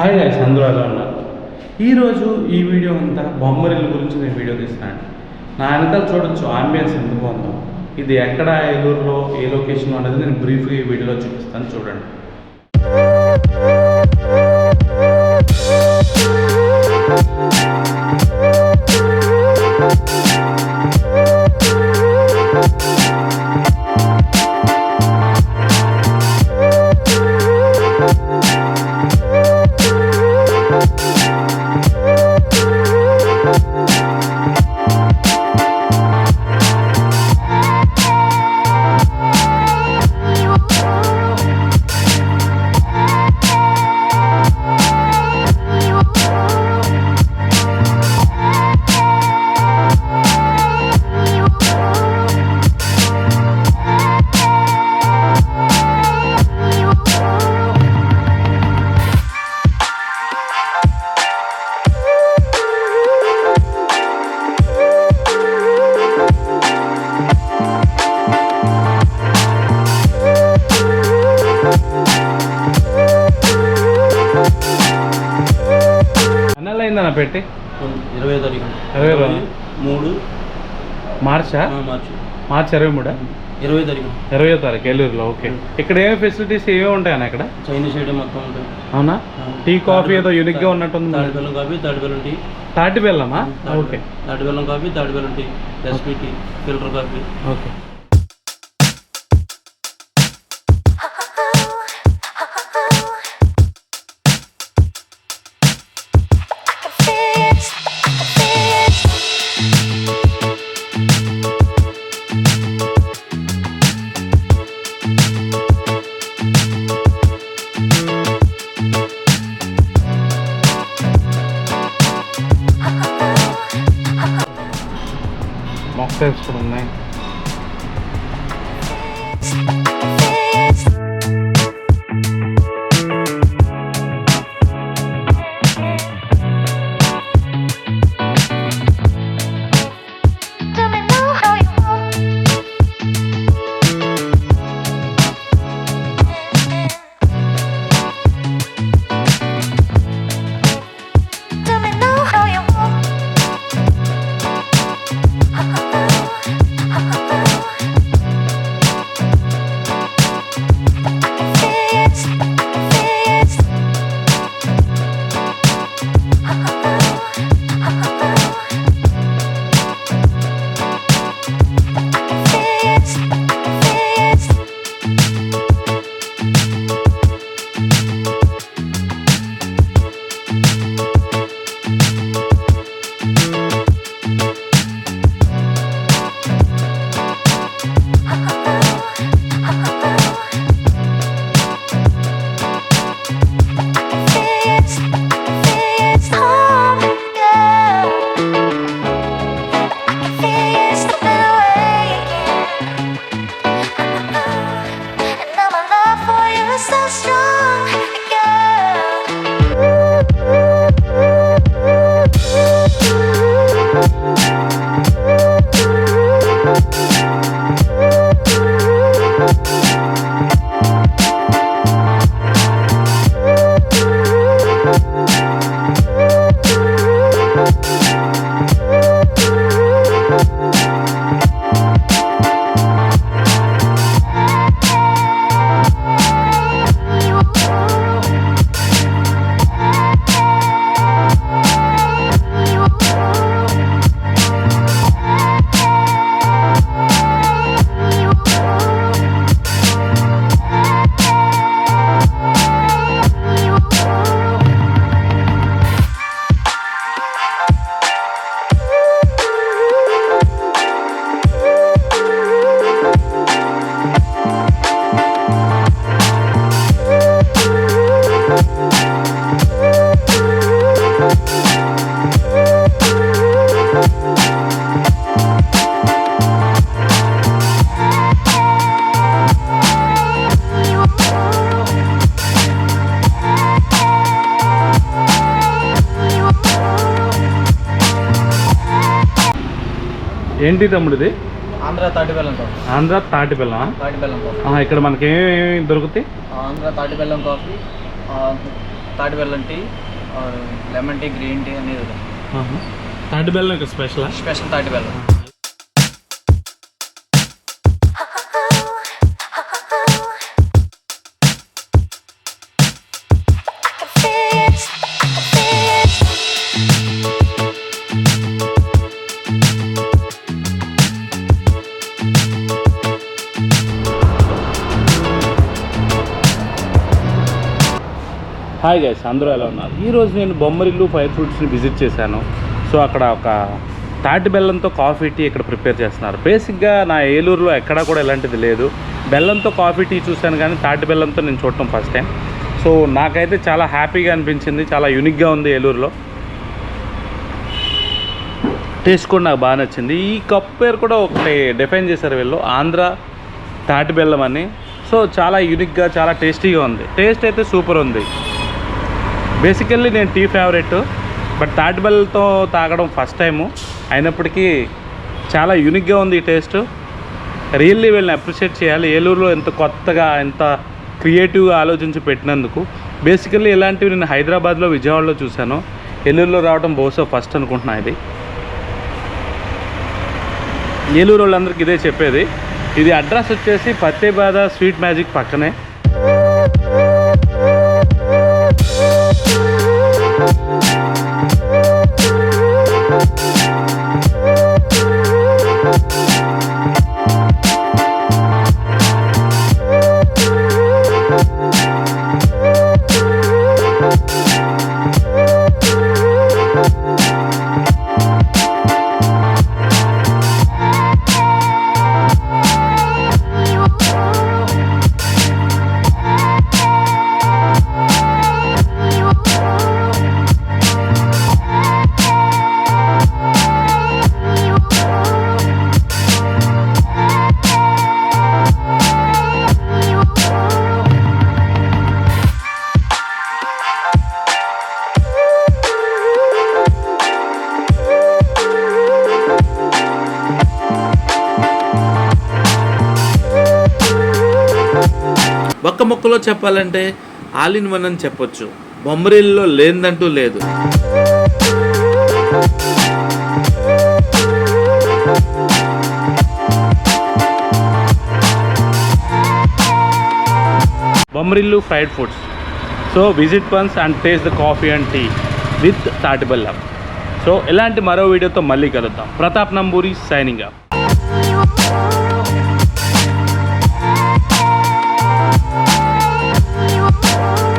Hi guys అందరూ ఎలా ఉన్నారు ఈరోజు ఈ వీడియో అంతా బొమ్మరిల్లు గురించి నేను వీడియో తీస్తున్నాను. నా వెనకాల చూడొచ్చు ఆంబియన్స్ ఎందుకు ఉందో ఇది ఎక్కడ ఏలూరులో ఏ లొకేషన్ అనేది నేను బ్రీఫ్గా ఈ వీడియోలో చూపిస్తాను. చూడండి. అయిందన్న పెట్టి? ఇరవై తారీఖు. ఇరవై. మూడు. మార్చా? మార్చి. మార్చి ఇరవై మూడా? ఇరవై తారీఖు. ఇరవై తారీఖు ఏలూరులో ఓకే. ఇక్కడ ఏమేమి ఫెసిలిటీస్ ఏమేమి ఉంటాయన్న ఇక్కడ? చైనీస్ ఐటమ్ మొత్తం ఉంటాయి అవునా? టీ కాఫీ ఏదో యూనిక్గా ఉన్నట్టుంది తాడి బెల్లం కాఫీ తాడి బెల్లం టీ. తాటి బెల్లమా? ఓకే. తాడి బెల్లం కాఫీ తాడి బెల్లం tea. Recipe tea filter coffee. Okay. Mocktails కూడా ఉన్నాయి so strong, ఏంటి తమ్ముడు ఇది ఆంధ్ర తాటి బెల్లం కాఫీ. ఆంధ్ర తాటి బెల్లం తాటి బెల్లం కాఫీ. ఇక్కడ మనకి ఏమేమి దొరుకుతాయి? ఆంధ్ర తాటి బెల్లం కాఫీ తాటి బెల్లం tea lemon tea green tea అనేది తాటి బెల్లం ఇక్కడ స్పెషల్? స్పెషల్ తాటి హాయ్ గైస్ అందరూ ఎలా ఉన్నారు? ఈరోజు నేను బొమ్మరిల్లు ఫైర్ ఫ్రూట్స్ని విజిట్ చేశాను. సో అక్కడ ఒక తాటి బెల్లంతో కాఫీ టీ ఇక్కడ ప్రిపేర్ చేస్తున్నారు. బేసిక్గా నా ఏలూరులో ఎక్కడా కూడా ఇలాంటిది లేదు. బెల్లంతో కాఫీ టీ చూశాను కానీ తాటి బెల్లంతో నేను చూడటం ఫస్ట్ టైం సో నాకైతే చాలా హ్యాపీగా అనిపించింది. చాలా యూనిక్గా ఉంది ఏలూరులో. టేస్ట్ కూడా నాకు బాగా నచ్చింది. ఈ కప్ పేరు కూడా ఒకటి డిఫైన్ చేశారు వీళ్ళు. ఆంధ్ర తాటి బెల్లం అని. సో చాలా యూనిక్గా చాలా టేస్టీగా ఉంది. టేస్ట్ అయితే సూపర్ ఉంది. బేసికల్లీ నేను టీ ఫేవరెట్ బట్ తాటిబెల్లతో తాగడం ఫస్ట్ టైము అయినప్పటికీ చాలా యూనిక్గా ఉంది ఈ టేస్ట్ రియల్లీ వీళ్ళని అప్రిషియేట్ చేయాలి. ఏలూరులో ఎంత కొత్తగా ఎంత క్రియేటివ్గా ఆలోచించి పెట్టినందుకు. బేసికల్లీ ఇలాంటివి నేను హైదరాబాద్లో విజయవాడలో చూశాను. ఏలూరులో రావడం బహుశా ఫస్ట్ అనుకుంటున్నా ఇది. ఏలూరు వాళ్ళందరికీ ఇదే చెప్పేది. ఇది అడ్రస్ వచ్చేసి పత్తేబాద స్వీట్ మ్యాజిక్ పక్కనే. ఒక్క మొక్కలో చెప్పాలంటే ఆల్ ఇన్ వన్ అని చెప్పొచ్చు. బొమ్మరీల్లో లేదంటూ లేదు. Bommarillu fried foods so visit once and taste the coffee and tea with తాటిబెల్లం so ఇలాంటి మరో వీడియోతో మళ్ళీ కలుద్దాం. Pratap Namburi signing up You Oh,